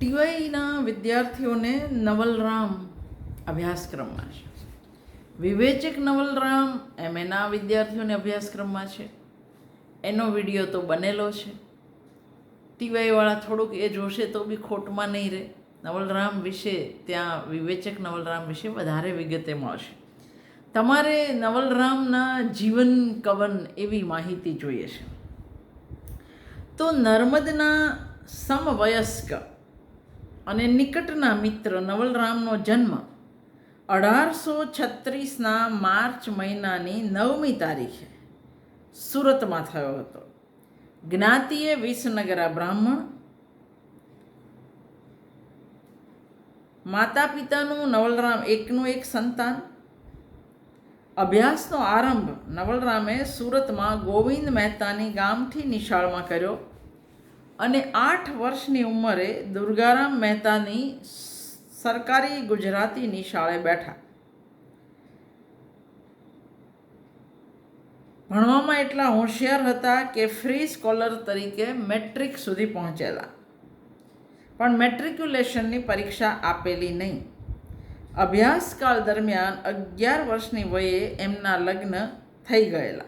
ટીવાયના વિદ્યાર્થીઓને નવલરામ અભ્યાસક્રમમાં છે. વિવેચક નવલરામ એમ એના વિદ્યાર્થીઓને અભ્યાસક્રમમાં છે. એનો વીડિયો તો બનેલો છે. ટીવાયવાળા થોડુંક એ જોશે તો બી ખોટમાં નહીં રહે. નવલરામ વિશે ત્યાં વિવેચક નવલરામ વિશે વધારે વિગતે મળશે. તમારે નવલરામના જીવન કવન એવી માહિતી જોઈએ છે. તો નર્મદના સમવયસ્ક અને નિકટના મિત્ર નવલરામનો જન્મ અઢારસો છત્રીસના માર્ચ મહિનાની નવમી તારીખે સુરતમાં થયો હતો. જ્ઞાતિએ વિસનગરા બ્રાહ્મણ માતા પિતાનું નવલરામ એકનું એક સંતાન. અભ્યાસનો આરંભ નવલરામે સુરતમાં ગોવિંદ મહેતાની ગામથી નિશાળમાં કર્યો. અને આઠ વર્ષની ઉંમરે દુર્ગારામ મહેતાની સરકારી ગુજરાતીની શાળે બેઠા. ભણવામાં એટલા હોશિયાર હતા કે ફ્રી સ્કોલર તરીકે મેટ્રિક સુધી પહોંચેલા. પણ મેટ્રિક્યુલેશનની પરીક્ષા આપેલી નહીં. અભ્યાસકાળ દરમિયાન અગિયાર વર્ષની વયે એમના લગ્ન થઈ ગયેલા.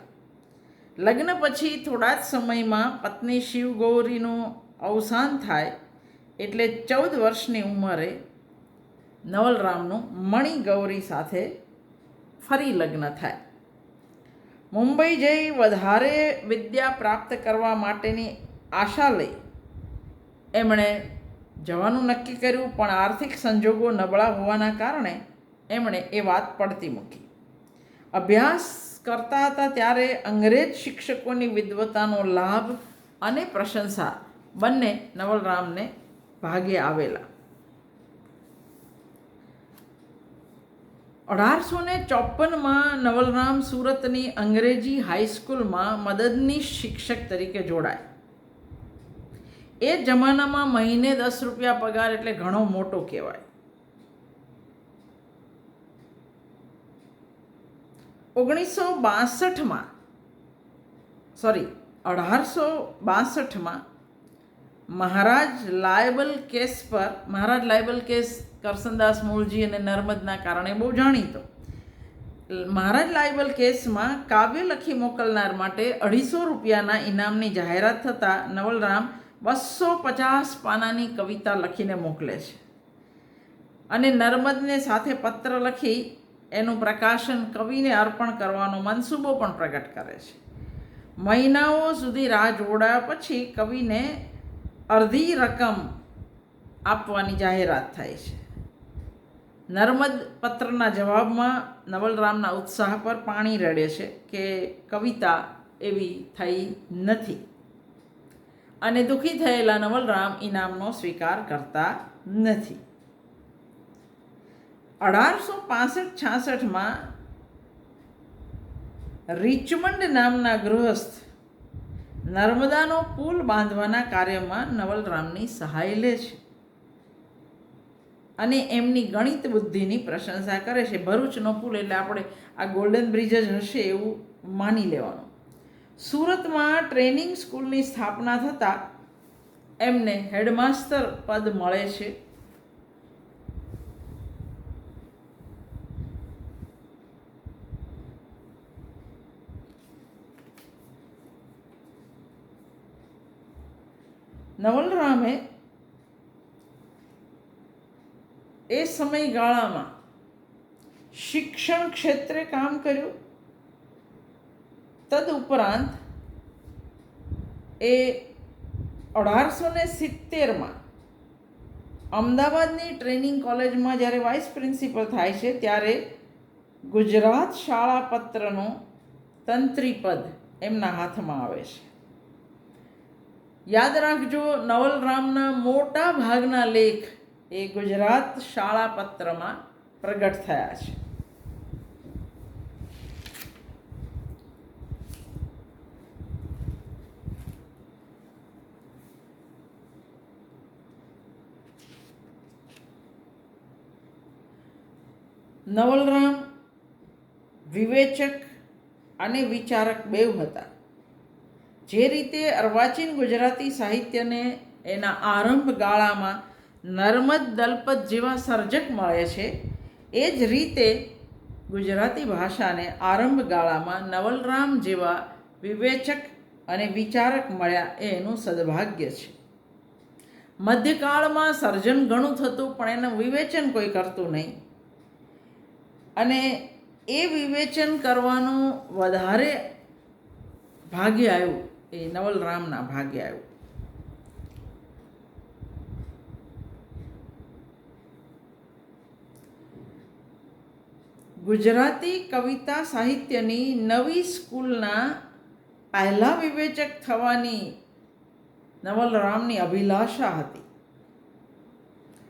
લગ્ન પછી થોડા જ સમયમાં પત્ની શિવગૌરીનું અવસાન થાય એટલે ચૌદ વર્ષની ઉંમરે નવલરામનું મણિગૌરી સાથે ફરી લગ્ન થાય. મુંબઈ જઈ વધારે વિદ્યા પ્રાપ્ત કરવા માટેની આશા લઈ એમણે જવાનું નક્કી કર્યું, પણ આર્થિક સંજોગો નબળા હોવાના કારણે એમણે એ વાત પડતી મૂકી. અભ્યાસ કરતા હતા ત્યારે અંગ્રેજ શિક્ષકોની વિદ્વતાનો લાભ અને પ્રશંસા બંને નવલરામને ભાગે આવેલા. અઢારસો ને ચોપનમાં નવલરામ સુરતની અંગ્રેજી હાઈસ્કૂલમાં મદદનીશ શિક્ષક તરીકે જોડાય. એ જમાનામાં મહિને દસ રૂપિયા પગાર એટલે ઘણો મોટો કહેવાય. ઓગણીસો બાસઠમાં સોરી અઢારસો બાસઠમાં મહારાજ લાયબલ કેસ પર, મહારાજ લાયબલ કેસ કરસનદાસ મૂળજી અને નર્મદના કારણે બહુ જાણીતો. મહારાજ લાયબલ કેસમાં કાવ્ય લખી મોકલનાર માટે અઢીસો રૂપિયાના ઇનામની જાહેરાત થતાં નવલરામ બસો પચાસ પાનાની કવિતા લખીને મોકલે છે. અને નર્મદને સાથે પત્ર લખી એનું પ્રકાશન કવિને અર્પણ કરવાનો મનસૂબો પણ પ્રગટ કરે છે. મહિનાઓ સુધી રાહ જોડાયા પછી કવિને અડધી રકમ આપવાની જાહેરાત થાય છે. નર્મદ પત્રના જવાબમાં નવલરામના ઉત્સાહ પર પાણી રડે છે કે કવિતા એવી થઈ નથી. અને દુઃખી થયેલા નવલરામ ઇનામનો સ્વીકાર કરતા નથી. અઢારસો પાસઠ છાસઠમાં રિચમંડ નામના ગૃહસ્થ નર્મદાનો પુલ બાંધવાના કાર્યમાં નવલરામની સહાય લે છે. અને એમની ગણિત બુદ્ધિની પ્રશંસા કરે છે. ભરૂચનો પુલ એટલે આપણે આ ગોલ્ડન બ્રિજ જ હશે એવું માની લેવાનું. સુરતમાં ટ્રેનિંગ સ્કૂલની સ્થાપના થતાં એમને હેડમાસ્ટર પદ મળે છે. નવલરામે એ સમયગાળામાં શિક્ષણ ક્ષેત્રે કામ કર્યું. તદુપરાંત એ અઢારસો ને સિત્તેરમાં અમદાવાદની ટ્રેનિંગ કોલેજમાં જ્યારે વાઇસ પ્રિન્સિપલ થાય છે, ત્યારે ગુજરાત શાળા પત્રનું તંત્રી પદ એમના હાથમાં આવે છે. યાદ રાખજો, નવલરામના મોટા ભાગના લેખ એ ગુજરાત શાળા પત્રમાં પ્રગટ થયા છે. નવલરામ વિવેચક અને વિચારક બેવ હતા. જે રીતે અર્વાચીન ગુજરાતી સાહિત્યને એના આરંભ ગાળામાં નર્મદ દલપત જેવા સર્જક મળે છે, એ જ રીતે ગુજરાતી ભાષાને આરંભ ગાળામાં નવલરામ જેવા વિવેચક અને વિચારક મળ્યા એ એનું સદભાગ્ય છે. મધ્યકાળમાં સર્જન ઘણું થતું, પણ એનું વિવેચન કોઈ કરતું નહીં. અને એ વિવેચન કરવાનું વધારે ભાગ્ય આવ્યું. એ નવલરામના ભાગે આવ્યું. ગુજરાતી કવિતા સાહિત્યની નવી સ્કૂલના પહેલા વિવેચક થવાની નવલરામની અભિલાષા હતી.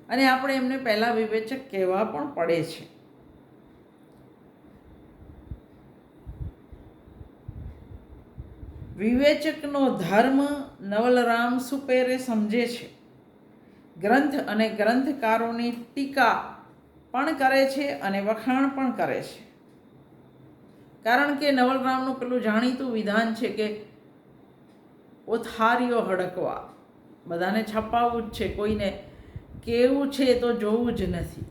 અને આપણે એમને પહેલા વિવેચક કહેવા પણ પડે છે. વિવેચકનો ધર્મ નવલરામ સુપેરે સમજે છે. ગ્રંથ અને ગ્રંથકારોની ટીકા પણ કરે છે અને વખાણ પણ કરે છે. કારણ કે નવલરામનું પેલું જાણીતું વિધાન છે કે ઓથારીઓ હડકવા બધાને છપાવવું જ છે, કોઈને કેવું છે તો જોવું જ નથી.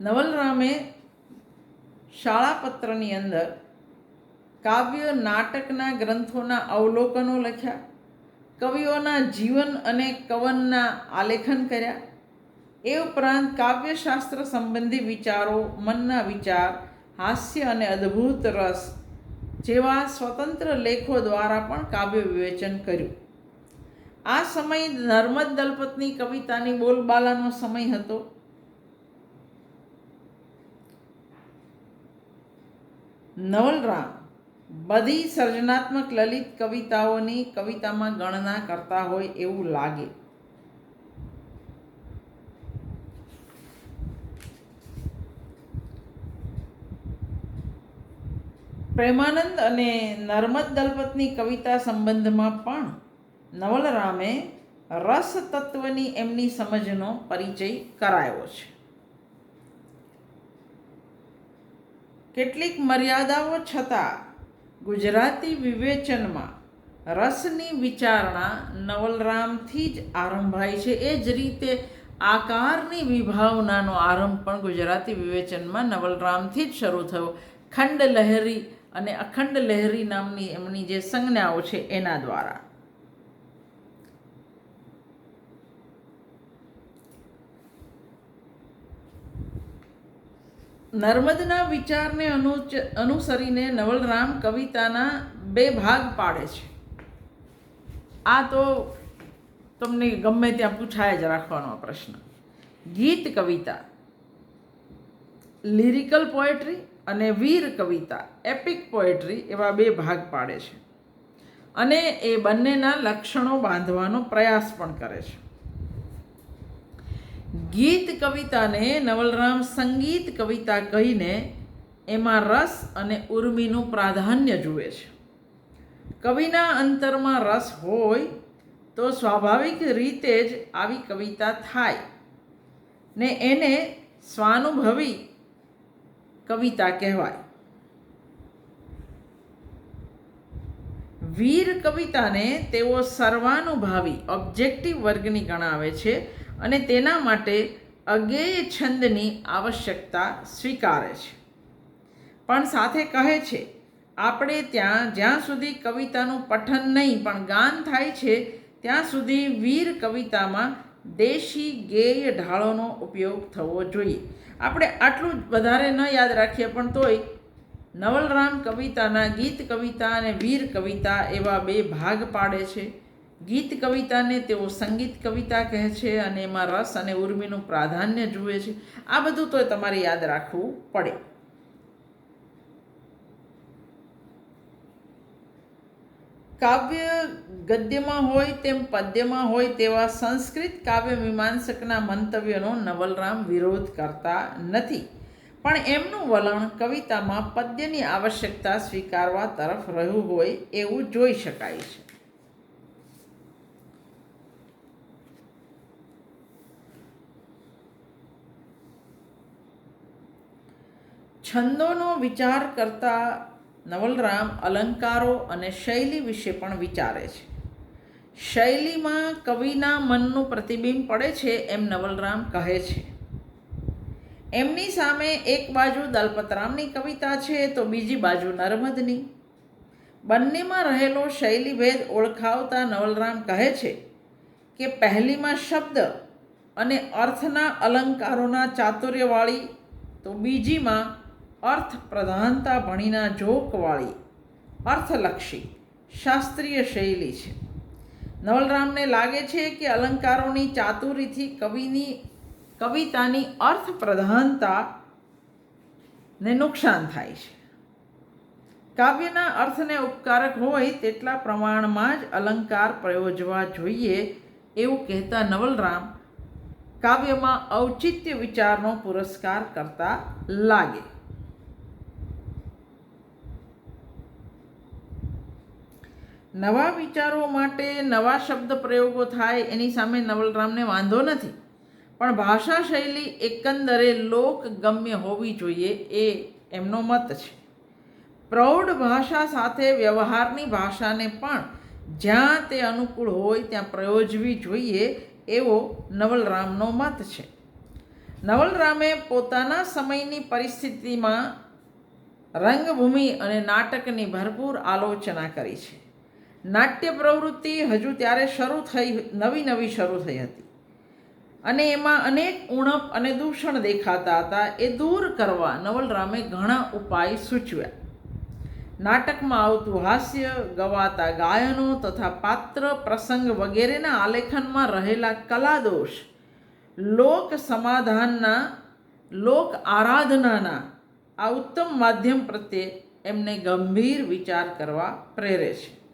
નવલરામે શાળાપત્રની અંદર કાવ્ય નાટકના ગ્રંથોના અવલોકનો લખ્યા, કવિઓના જીવન અને કવનના આલેખન કર્યા. એ ઉપરાંત કાવ્યશાસ્ત્ર સંબંધી વિચારો, મનના વિચાર, હાસ્ય અને અદ્ભુત રસ જેવા સ્વતંત્ર લેખો દ્વારા પણ કાવ્ય વિવેચન કર્યું. આ સમય નર્મદ દલપતની કવિતાની બોલબાલાનો સમય હતો. નવલરામ બધી સર્જનાત્મક લલિત કવિતાઓની કવિતામાં ગણના કરતા હોય એવું લાગે. પ્રેમાનંદ અને નર્મદ દલપતની કવિતા સંબંધમાં પણ નવલરામે રસ તત્વની એમની સમજનો પરિચય કરાયો છે. કેટલીક મર્યાદાઓ છતાં ગુજરાતી વિવેચનમાં રસની વિચારણા નવલરામથી જ આરંભાય છે. એ જ રીતે આકારની વિભાવનાનો આરંભ પણ ગુજરાતી વિવેચનમાં નવલરામથી જ શરૂ થયો. ખંડ લહેરી અને અખંડ લહેરી નામની એમની જે સંજ્ઞાઓ છે એના દ્વારા. નર્મદના વિચારને અનુચ, અનુસરીને નવલરામ કવિતાના બે ભાગ પાડે છે. આ તો તમને ગમે ત્યાં પૂછાય જ રાખવાનો આ પ્રશ્ન. ગીત કવિતા, લિરિકલ પોએટ્રી અને વીર કવિતા, એપિક પોએટ્રી એવા બે ભાગ પાડે છે. અને એ બંનેના લક્ષણો બાંધવાનો પ્રયાસ પણ કરે છે. ગીત કવિતાને નવલરામ સંગીત કવિતા કહીને એમાં રસ અને ઉર્મિનું પ્રાધાન્ય જુએ છે. કવિના અંતરમાં રસ હોય તો સ્વાભાવિક રીતે જ આવી કવિતા થાય ને એને સ્વાનુભવી કવિતા કહેવાય. વીર કવિતાને તેઓ સર્વાનુભાવી ઓબ્જેક્ટિવ વર્ગની ગણાવે છે અને તેના માટે અગેય છંદની આવશ્યકતા સ્વીકારે છે. પણ સાથે કહે છે, આપણે ત્યાં, જ્યાં સુધી કવિતાનું પઠન નહીં, પણ ગાન થાય છે, ત્યાં સુધી વીર કવિતામાં દેશી ગેય ઢાળોનો ઉપયોગ થવો જોઈએ. આપણે આટલું વધારે ન યાદ રાખીએ, પણ તોય નવલરામ કવિતાના ગીત કવિતા અને વીર કવિતા એવા બે ભાગ પાડે છે. ગીત કવિતાને તેઓ સંગીત કવિતા કહે છે અને એમાં રસ અને ઉર્મિનું પ્રાધાન્ય જુએ છે. આ બધું તો તમારે યાદ રાખવું પડે. કાવ્ય ગદ્યમાં હોય તેમ પદ્યમાં હોય તેવા સંસ્કૃત કાવ્ય મીમાંસકના મંતવ્યનો નવલરામ વિરોધ કરતા નથી. પણ એમનું વલણ કવિતામાં પદ્યની આવશ્યકતા સ્વીકારવા તરફ રહ્યું હોય એવું જોઈ શકાય છે. છંદોનો વિચાર કરતા નવલરામ અલંકારો અને શૈલી વિશે પણ વિચારે છે. શૈલીમાં કવિના મનનું પ્રતિબિંબ પડે છે એમ નવલરામ કહે છે. એમની સામે એક બાજુ દલપતરામની કવિતા છે તો બીજી બાજુ નર્મદની. બંનેમાં રહેલો શૈલીભેદ ઓળખાવતા નવલરામ કહે છે કે પહેલીમાં શબ્દ અને અર્થના અલંકારોના ચાતુર્યવાળી તો બીજીમાં અર્થ પ્રધાનતા ભણીના જોકવાળી, અર્થલક્ષી, શાસ્ત્રીય શૈલી છે. નવલરામને લાગે છે કે અલંકારોની ચાતુરીથી કવિની, કવિતાની અર્થ પ્રધાનતા ને નુકસાન થાય છે. કાવ્યના અર્થને ઉપકારક હોય તેટલા પ્રમાણમાં જ અલંકાર પ્રયોજવા જોઈએ એવું કહેતા નવલરામ કાવ્યમાં ઔચિત્ય વિચારનો પુરસ્કાર કરતા લાગે. નવા વિચારો માટે નવા શબ્દ પ્રયોગો થાય એની સામે નવલરામને વાંધો નથી. પણ ભાષા શૈલી એકંદરે લોકગમ્ય હોવી જોઈએ એ એમનો મત છે. પ્રૌઢ ભાષા સાથે વ્યવહારની ભાષાને પણ જ્યાં તે અનુકૂળ હોય ત્યાં પ્રયોજવી જોઈએ એવો નવલરામનો મત છે. નવલરામે પોતાના સમયની પરિસ્થિતિમાં રંગભૂમિ અને નાટકની ભરપૂર આલોચના કરી છે. નાટ્ય પ્રવૃત્તિ હજુ ત્યારે શરૂ થઈ, નવી નવી શરૂ થઈ હતી. અને એમાં અનેક ઉણપ અને દૂષણ દેખાતા હતા, એ દૂર કરવા નવલરામે ઘણા ઉપાય સૂચવ્યા. નાટકમાં આવતું હાસ્ય ગવાતા ગાયનો તથા પાત્ર પ્રસંગ વગેરેના આલેખનમાં રહેલા કલાદોષ, લોક સમાધાનના, લોક આરાધનાના, આ ઉત્તમ માધ્યમ પ્રત્યે એમને ગંભીર વિચાર કરવા પ્રેરે છે.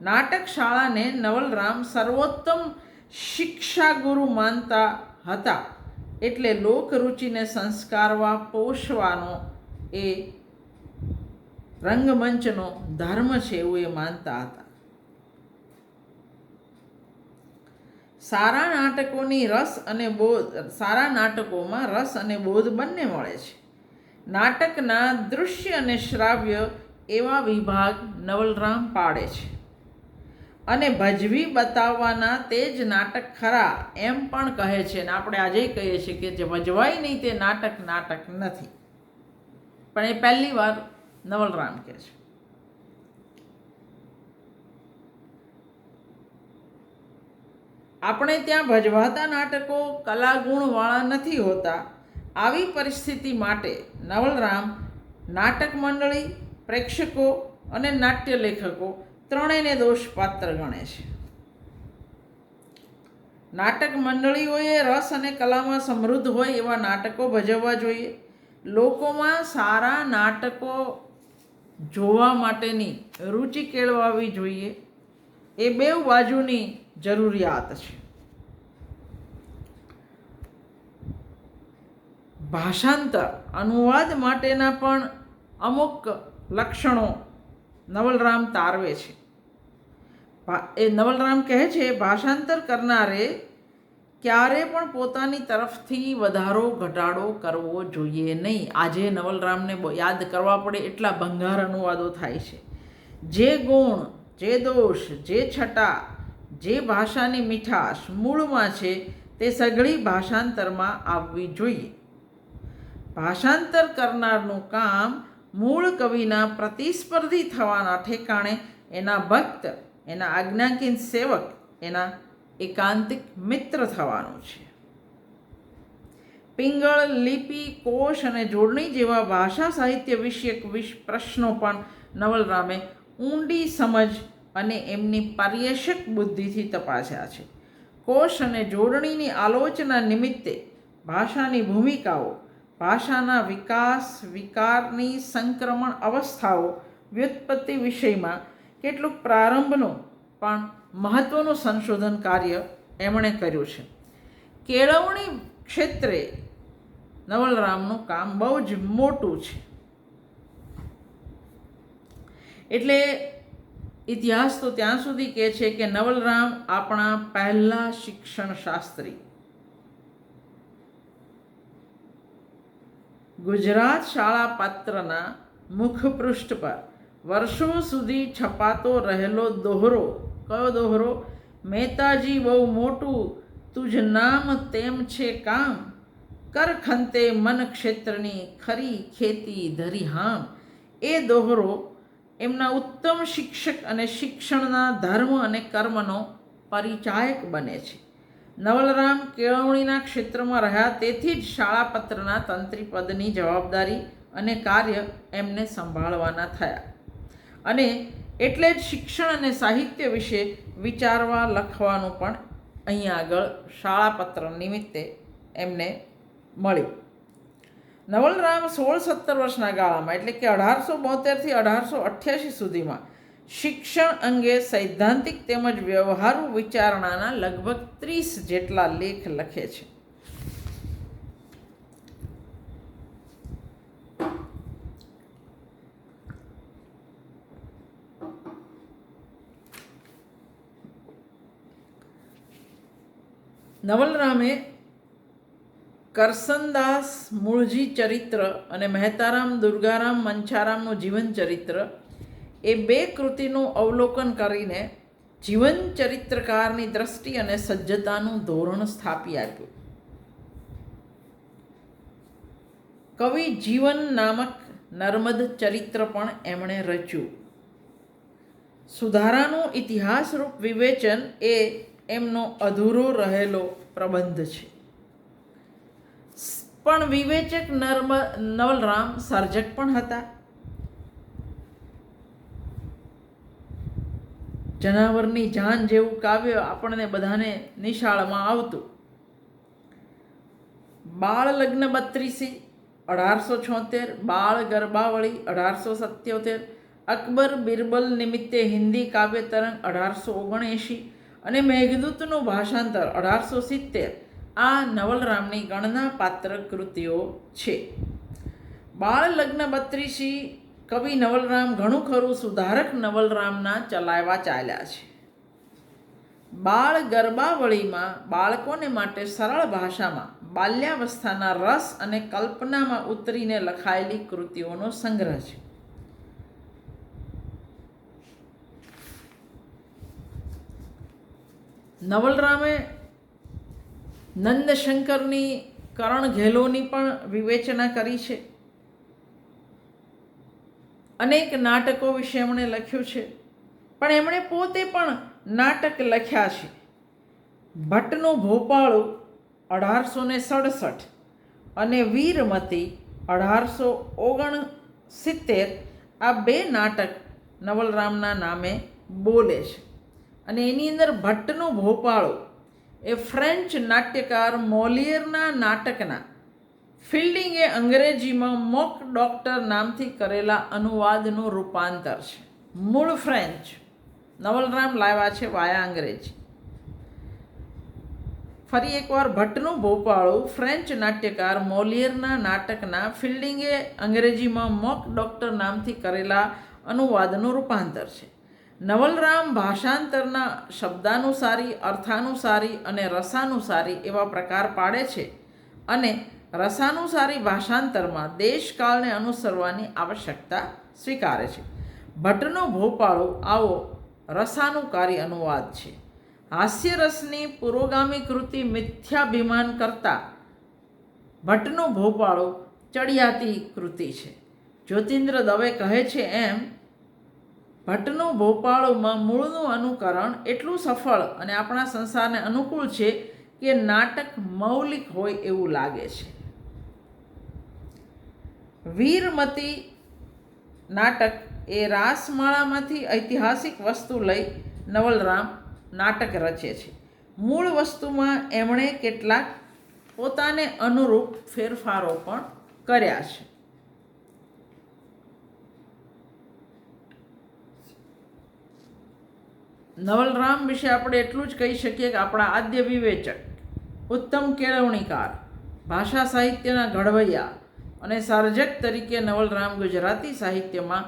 નાટક શાળાને નવલરામ સર્વોત્તમ શિક્ષાગુરુ માનતા હતા. એટલે લોકરુચિને સંસ્કારવા પોષવાનો એ રંગમંચનો ધર્મ છે એવું એ માનતા હતા. સારા નાટકોની રસ અને બોધ, સારા નાટકોમાં રસ અને બોધ બંને મળે છે. નાટકના દૃશ્ય અને શ્રાવ્ય એવા વિભાગ નવલરામ પાડે છે. અને ભજવી બતાવવાના તે જ નાટક ખરા એમ પણ કહે છે ને આપણે આજે કહીએ છીએ કે જે ભજવાય નહીં તે નાટક નાટક નથી. પણ એ પહેલી વાર નવલરામ કહે છે. આપણે ત્યાં ભજવાતા નાટકો કલાગુણવાળા નથી હોતા. આવી પરિસ્થિતિ માટે નવલરામ નાટક મંડળી, પ્રેક્ષકો અને નાટ્ય લેખકો ત્રણેયને દોષપાત્ર ગણે છે. નાટક મંડળીઓએ રસ અને કલામાં સમૃદ્ધ હોય એવા નાટકો ભજવવા જોઈએ. લોકોમાં સારા નાટકો જોવા માટેની રુચિ કેળવાવી જોઈએ. એ બે બાજુની જરૂરિયાત છે. ભાષાંતર અનુવાદ માટેના પણ અમુક લક્ષણો નવલરામ તારવે છે. એ નવલરામ કહે છે, ભાષાંતર કરનારે ક્યારે પણ પોતાની તરફથી વધારો, ઘટાડો કરવો જોઈએ નહીં. આજે નવલરામને યાદ કરવા પડે એટલા ભંગાર અનુવાદો થાય છે. જે ગુણ, જે દોષ, જે છટા, જે ભાષાની મીઠાશ મૂળમાં છે, તે સઘળી ભાષાંતરમાં આવવી જોઈએ. ભાષાંતર કરનારનું કામ મૂળ કવિના પ્રતિસ્પર્ધી થવાના ઠેકાણે એના ભક્ત, એના આજ્ઞાકીન સેવક, એના એકાંતિક મિત્ર થવાનું છે. પિંગળ, લિપિ, કોશ અને જોડણી જેવા ભાષા સાહિત્ય વિષયક વિશ પ્રશ્નો પણ નવલરામે ઊંડી સમજ અને એમની પાર્યશક બુદ્ધિથી તપાસ્યા છે. કોશ અને જોડણીની આલોચના નિમિત્તે ભાષાની ભૂમિકાઓ ભાષાના વિકાસ, વિકારની સંક્રમણ અવસ્થાઓ વ્યુત્પત્તિ વિષયમાં કેટલુંક પ્રારંભનું પણ મહત્ત્વનું સંશોધન કાર્ય એમણે કર્યું છે. કેળવણી ક્ષેત્રે નવલરામનું કામ બહુ જ મોટું છે. એટલે ઇતિહાસ તો ત્યાં સુધી કહે છે કે નવલરામ આપણા પહેલા શિક્ષણ શાસ્ત્રી ગુજરાત શાળા પત્રના મુખપૃષ્ઠ પર વર્ષો સુધી છપાતો રહેલો દોહરો. કયો દોહરો? મહેતાજી બહુ મોટું, તુજ નામ તેમ છે કામ. કર ખંતે મન ક્ષેત્રની ખરી ખેતી ધરી હામ. એ દોહરો એમના ઉત્તમ શિક્ષક અને શિક્ષણના ધર્મ અને કર્મનો પરિચાયક બને છે. નવલરામ કેળવણીના ક્ષેત્રમાં રહ્યા, તેથી જ શાળાપત્રના તંત્રી પદની જવાબદારી અને કાર્ય એમને સંભાળવાના થયા. અને એટલે જ શિક્ષણ અને સાહિત્ય વિશે વિચારવા લખવાનું પણ અહીંયા આગળ શાળાપત્ર નિમિત્તે એમને મળ્યું. નવલરામ સોળ સત્તર વર્ષના ગાળામાં, એટલે કે અઢારસો બોતેરથી અઢારસો અઠ્યાસી સુધીમાં શિક્ષણ અંગે સૈદ્ધાંતિક તેમજ વ્યવહારુ વિચારણાના લગભગ ત્રીસ જેટલા લેખ લખે છે. નવલરામે કરસનદાસ મૂળજી ચરિત્ર અને મહેતારામ દુર્ગારામ મંછારામનું જીવન ચરિત્ર એ બે કૃતિનું અવલોકન કરીને જીવન ચરિત્રકારની દ્રષ્ટિ અને સજ્જતાનું ધોરણ સ્થાપી આપ્યું. કવિ જીવન નામક નર્મદ ચરિત્ર પણ એમણે રચ્યું. સુધારાનું ઇતિહાસરૂપ વિવેચન એ એમનો અધૂરો રહેલો પ્રબંધ છે. પણ વિવેચક નર્મ નવલરામ સર્જક પણ હતા. જનાવરની જાન જેવું કાવ્ય આપણને બધાને નિશાળમાં આવતું. બાળ લગ્ન બત્રીસી, અઢારસો છોતેર, બાળ ગરબાવળી અઢારસો સત્યોતેર, અકબર બિરબલ નિમિત્તે હિન્દી કાવ્ય તરંગ અઢારસો ઓગણએંશી અને મેઘદૂતનું ભાષાંતર અઢારસો સિત્તેર. આ નવલરામની ગણના પાત્ર કૃતિઓ છે. બાળ લગ્ન બત્રીસી કવિ નવલરામ ઘણું ખરું સુધારક નવલરામના ચલાવવા ચાલ્યા છે. બાળ ગરબાવળીમાં બાળકોને માટે સરળ ભાષામાં બાલ્યાવસ્થાના રસ અને કલ્પનામાં ઉતરીને લખાયેલી કૃતિઓનો સંગ્રહ છે. નવલરામે નંદશંકરની કરણ ઘેલોની પણ વિવેચના કરી છે. અનેક નાટકો વિશે એમણે લખ્યું છે. પણ એમણે પોતે પણ નાટક લખ્યા છે. ભટ્ટનું ભોપાળું અઢારસો ને સડસઠ અને વીરમતી અઢારસો ઓગણ સિત્તેર આ બે નાટક નવલરામના નામે બોલે છે. અને એની અંદર ભટ્ટનું ભોપાળું એ ફ્રેન્ચ નાટ્યકાર મોલિયરના નાટકના ફિલ્ડિંગે અંગ્રેજીમાં મોક ડોક્ટર નામથી કરેલા અનુવાદનું રૂપાંતર છે. મૂળ ફ્રેન્ચ. નવલરામ લાવ્યા છે વાયા અંગ્રેજી. ફરી એકવાર ભટ્ટનું ભોપાળું ફ્રેન્ચ નાટ્યકાર મોલિયરના નાટકના ફિલ્ડિંગે અંગ્રેજીમાં મોક ડોક્ટર નામથી કરેલા અનુવાદનું રૂપાંતર છે. નવલરામ ભાષાંતરના શબ્દાનુસારી, અર્થાનુસારી અને રસાનુસારી એવા પ્રકાર પાડે છે અને રસાનુસારી ભાષાંતરમાં દેશકાળને અનુસરવાની આવશ્યકતા સ્વીકારે છે. ભટ્ટનો ભોપાળો આવો રસાનુકારી અનુવાદ છે. હાસ્યરસની પુરોગામી કૃતિ મિથ્યાભિમાન કરતા ભટ્ટનો ભોપાળો ચડિયાતી કૃતિ છે. જ્યોતિન્દ્ર દવે કહે છે એમ, ભટ્ટનો ભોપાળોમાં મૂળનું અનુકરણ એટલું સફળ અને આપણા સંસારને અનુકૂળ છે કે નાટક મૌલિક હોય એવું લાગે છે. વીરમતી નાટક એ રાસમાળામાંથી ઐતિહાસિક વસ્તુ લઈ નવલરામ નાટક રચે છે. મૂળ વસ્તુમાં એમણે કેટલાક પોતાને અનુરૂપ ફેરફારો પણ કર્યા છે. નવલરામ વિશે આપણે એટલું જ કહી શકીએ કે આપણા આદ્ય વિવેચક, ઉત્તમ કેળવણીકાર, ભાષા સાહિત્યના ઘડવૈયા અને સર્જક તરીકે નવલરામ ગુજરાતી સાહિત્યમાં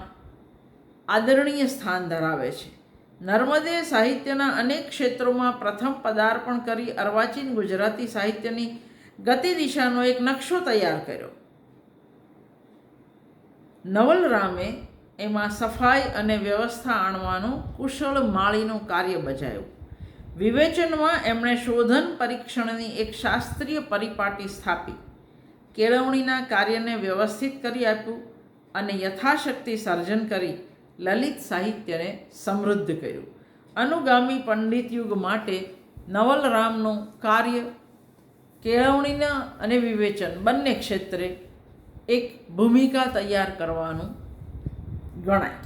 આદરણીય સ્થાન ધરાવે છે. નર્મદે સાહિત્યના અનેક ક્ષેત્રોમાં પ્રથમ પદાર્પણ કરી અર્વાચીન ગુજરાતી સાહિત્યની ગતિ દિશાનો એક નકશો તૈયાર કર્યો. નવલરામે એમાં સફાઈ અને વ્યવસ્થા આણવાનું કુશળ માળીનું કાર્ય બજાવ્યું. વિવેચનમાં એમણે શોધન પરીક્ષણની એક શાસ્ત્રીય પરિપાટી સ્થાપી. કેળવણીના કાર્યને વ્યવસ્થિત કરી આપ્યું અને યથાશક્તિ સર્જન કરી લલિત સાહિત્યને સમૃદ્ધ કર્યું. અનુગામી પંડિત યુગ માટે નવલરામનું કાર્ય, કેળવણીના અને વિવેચન બંને ક્ષેત્રે એક ભૂમિકા તૈયાર કરવાનું ગણાય.